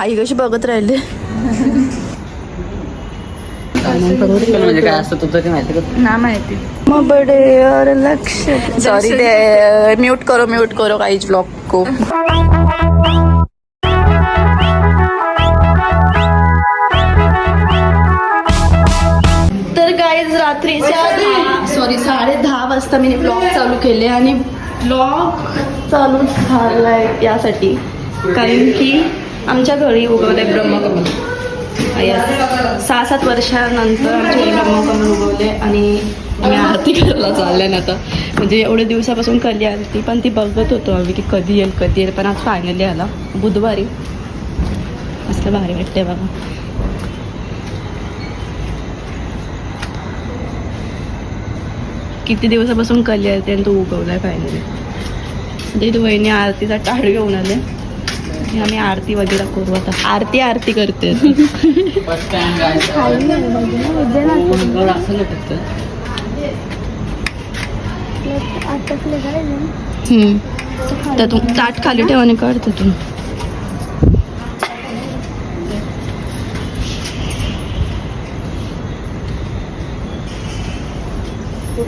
आई कशी बघत राहिले. म्हणजे काय असतं तुझं काय माहिती का? ना माहिती. मग बडे और लक्ष सॉरी ते म्यूट करो म्यूट करो काहीच ब्लॉग को. तर गाईज रात्रीच्या सॉरी साडे दहा वाजता मी ब्लॉग चालू केले आणि ब्लॉग चालू झालाय यासाठी. कारण की आमच्या घरी उगवले ब्रह्मकमल सहा सात वर्षानंतर आमच्या ब्रह्मकमल उगवले आणि आम्ही आरती करायला चालल्या ना आता. म्हणजे एवढ्या दिवसापासून कधी आरती पण ती बघत होतो आम्ही की कधी येईल कधी येईल पण आज फायनली आला. बुधवारी. असं भारी वाटते बघा. किती दिवसापासून कली आरती आणि तो उगवलाय फायनली म्हणजे तू वहिनी आरतीचा टाळ घेऊन आले. इथे आम्ही आरती वगैरे करू आता. आरती आरती करते तर ताट खाली ठेवाने करते तू.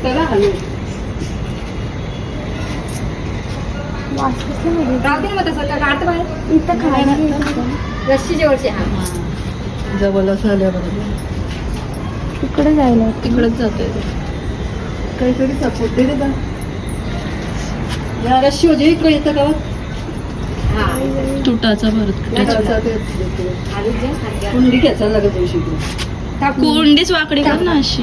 त्याला हलू तिथून जवळ आल्याबरोबर तिकडे जायला तिकडच जातोय. काहीतरी सपोर्ट दे रे बा. या रशी होते इकडे येतं गावात तुटाचा भरत कुंडी घ्यायचा लागत दिवशी कोंडीच वाकडी कर ना अशी.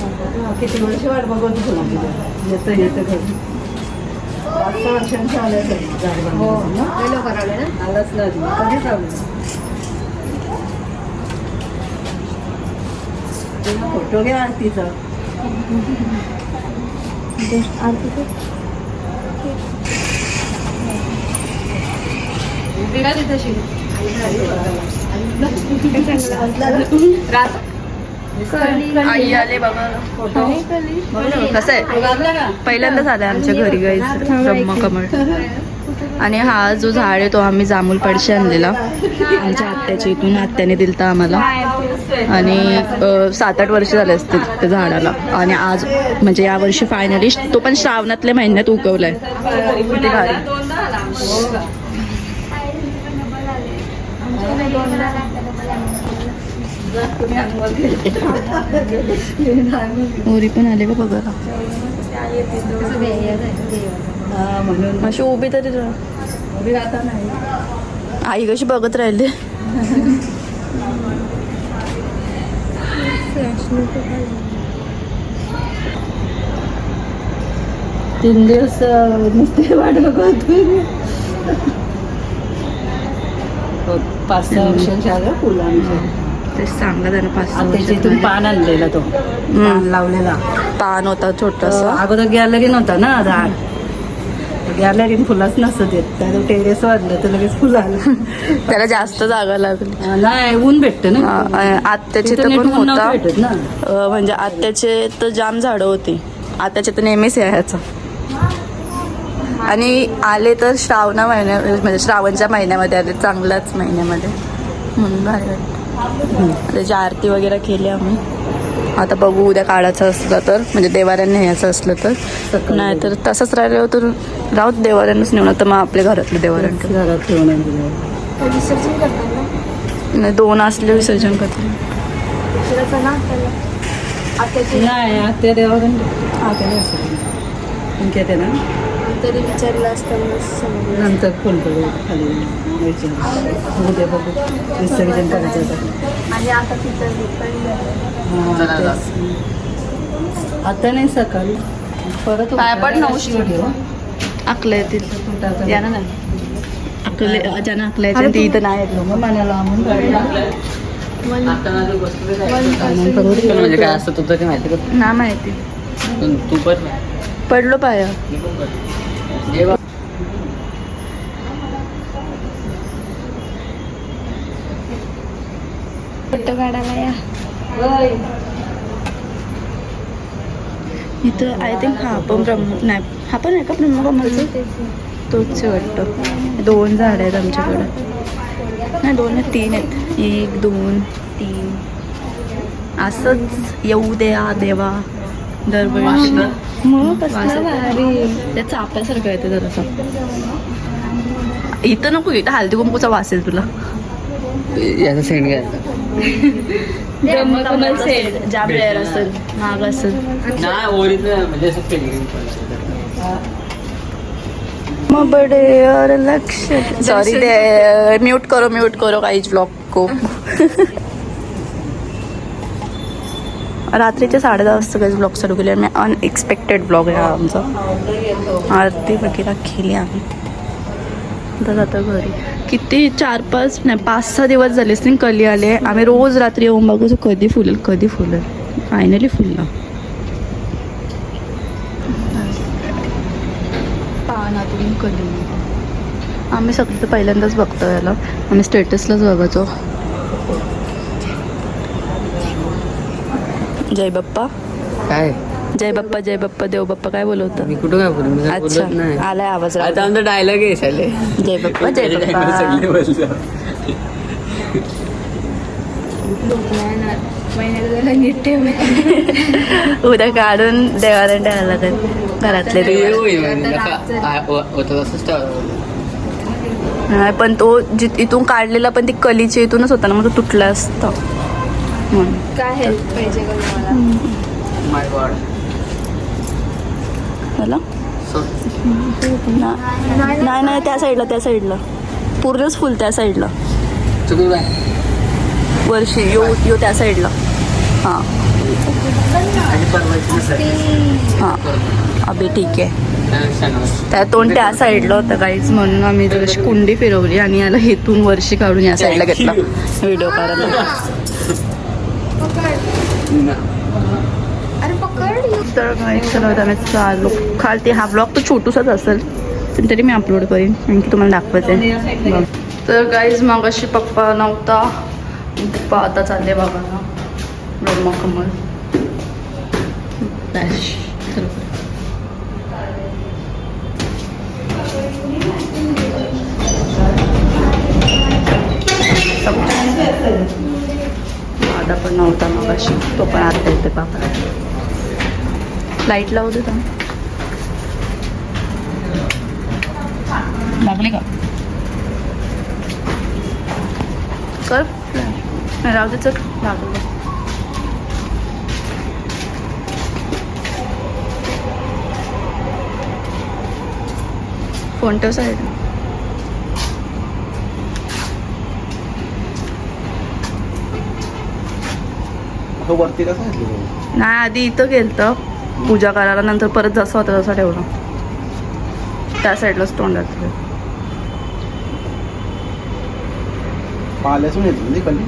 किती वर्ष वाट बघत तुला येतं येतं घरी पाच सहा वर्षांच्या आल्या हो आलाच नाही. कधीच आलो फोटो घ्या. आरतीचा आई आले कसं आहे? पहिल्यांदाच आलाय आमच्या घरी गाईच ब्रह्मकमळ आणि हा जो झाड आहे तो आम्ही जांभूळ पडशे आणलेला. आमच्या आत्याच्या इथून आत्याने दिलता आम्हाला आणि सात आठ वर्ष झाले असतील त्या झाडाला आणि आज म्हणजे या वर्षी फायनली तो पण श्रावणातल्या महिन्यात उगवलाय. किती भारी मोरी पण आले का बघा. म्हणून अशी उभी तरी उभी राहता नाही आई कशी बघत राहिले? तीन दिवस नुसते वाट बघत पाच सहा वर्षांच्या आलं फुलांच्या तेच सांगला त्यानं पाच इथून. पान आणलेला तो. पान लावलेला. पान होता छोटस. अगोदर गॅलरी नव्हता ना झाड. गॅलरीन फुलाच नसतं देत. त्या टेरेस वाढलं तर लगेच फुलं आलं. त्याला जास्त जागा लागली. नाही ऊन भेटतं ना. आत्याचे तर पण होता. भेटत ना. अं, म्हणजे आत्याचे तर जाम झाडं होती. आत्याचे तर नेहमीच यायचं आणि आले तर श्रावणा महिन्या म्हणजे श्रावणच्या महिन्यामध्ये आले चांगल्याच महिन्यामध्ये. म्हणून भारी वाटतं त्याची आरती वगैरे केली आम्ही. आता बघू उद्या काढायचं असलं तर म्हणजे देवाऱ्यांना न्यायचं असलं तर. सकाळी नाहीतर तसंच राहिलं तर राहूत देवाऱ्यांनाच नेऊन तर मग आपल्या घरातलं देवाऱ्यां घरात ठेवून. नाही दोन असले विसर्जन करते नाही आत्या देवाकडे आत्या नाही ना तरी विचारलं असतं नंतर फोन करू खाली. विचार उद्या बघू. विसर्जन करायचं होतं. आता हा, नाही सकाळी. परत नऊशी. ठेव अकलं येतील या ना ना. अकले ज्यांना अकलं येतील ते इथं नाही येत मनाला म्हणजे काय असतं तुझं ते माहिती का? ना माहिती. तू तू पण. पडलो पाय फोटो काढायला या. इथं आय थिंक हा पण ब्रह्म नाही हा पण आहे का ब्रह्मकमलचं तोच आहे वाटतं. दोन झाड आहेत आमच्याकडे. नाही दोन नाही तीन आहेत. एक दोन तीन. असंच येऊ द्या देवा दरवर्षी मग कसलं भारी. त्या चाप्यासारखं येते जरासं. इथं नको इथं हळदी कुंकूचा वास येईल तुला. याचा सेंड घ्यायचा ब्रह्मकमल सेट जाम रेअर असेल. महाग असेल. नाही ओरिजिनल म्हणजे असं पेलिंग मग बडे और लक्ष सॉरी ते म्यूट करो म्यूट करो काहीच ब्लॉग को. रात्रीचे साडे दहा वाजता काही ब्लॉग चालू केले. मी अनएक्सपेक्टेड ब्लॉग आहे हा आमचा. आरती वगैरे केली आम्ही. आता जातो घरी. किती चार पाच नाही पाच सहा दिवस झालेच नाही कली आले. आम्ही रोज रात्री येऊन बघू कधी फुलेल कधी फुलेल. फायनली फुलला. पानातून कली आम्ही सगळं तर पहिल्यांदाच बघतो याला. आम्ही स्टेटसलाच बघायचो जय बाप्पा. काय? जय बाप्पा जय बाप्पा देव बाप्पा काय बोलवतं मी कुठं काय बोलू? मी काय अच्छा बोलत नाही. आलाय आवाज आता आमचा डायलॉग आहे शाले. जय बाप्पा जय बाप्पा. उद्या काढून देवाला द्यायला लागेल घरातले दिवस नाही पण तो जिथ इथून काढलेला पण ती कलीची इथूनच होता ना मग तो तुटला असतं. म्हणून. काय हेल्प पाहिजे का तुम्हाला? माय गॉड झालं ना- नाही नाही त्या साईडला त्या साईडला पूर्णच फुल त्या साईडला वर्षी यो यो त्या साईडला हां. हां. अभि ठीक आहे. त्या तोंड त्या साईडला होतं काहीच म्हणून आम्ही जराशी कुंडी फिरवली आणि याला हेतून वर्षी काढून या साईडला घेतला. व्हिडिओ काढायला. ना. अरे पकड. तर काही चला आम्ही चालू हा ब्लॉग तर छोटूसाच असेल पण तरी मी अपलोड करेन आणखी तुम्हाला दाखवायचं आहे तर गाईज मग अशी पप्पा नव्हता पप्पा आता चालले बाबांना ब्रह्मकमल डॅश दादा पण नव्हता मग अशी तो पण आता येते बाबा लाइट लावू दे लागली का? कर. राहू दे चल. लागलं फोन ठेव साईड वरती कसं नाही आधी इथं गेलतं. पूजा करायला नंतर परत जसं होतं तसं ठेवलं त्या साईडलाच तोंडात पाल्यासून येतो कल्ली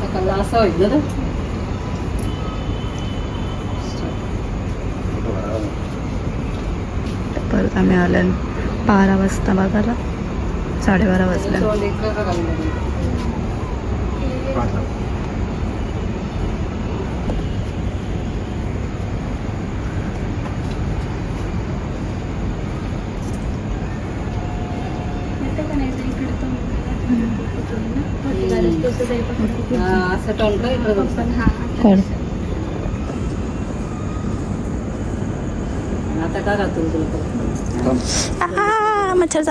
सकाळला असं होईल ना परत आम्ही आल्या बारा वाजता बघायला. साडेबारा वाजल्या असं टोंड इकडं? कळ आता का राहतो मच्छर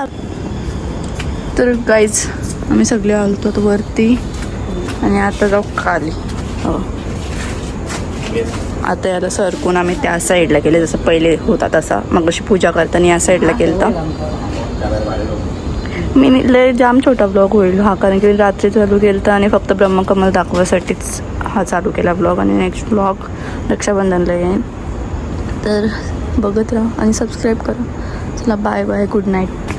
तर गाईज आम्ही सगळे आलतो आता वरती. आणि आता जाऊ खाली. हो. आता याला सरकून आम्ही त्या साईडला केले जसं पहिले होता तसा. मग अशी पूजा करताना या साईडला केलं मी लय जाम छोटा ब्लॉग होईल हा कारण की रात्री चालू केलं आणि फक्त ब्रह्मकमल दाखवायसाठीच हा चालू केला ब्लॉग आणि नेक्स्ट ब्लॉग रक्षाबंधनला येईन. तर बघत राहा आणि सबस्क्राईब करा. चला बाय बाय गुड नाईट